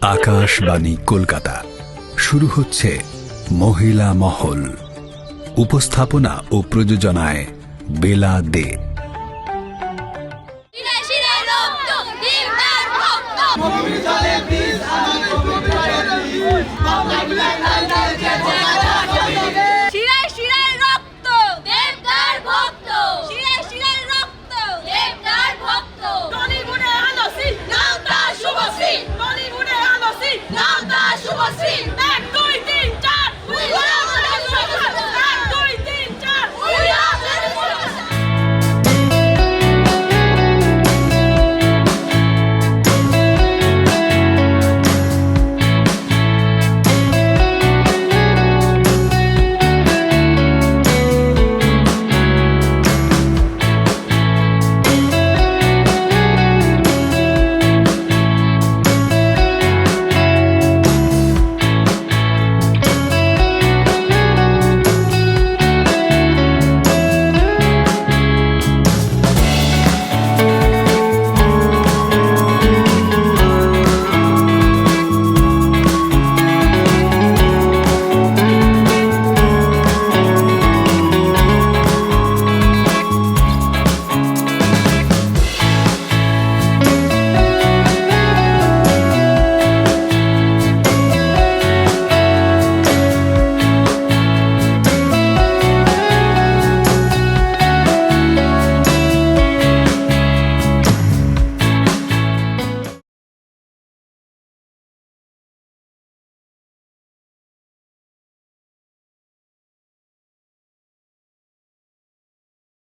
আকাশবাণী কলকাতা। শুরু হচ্ছে মহিলা মহল। উপস্থাপনা ও প্রযোজনায় বেলা দে।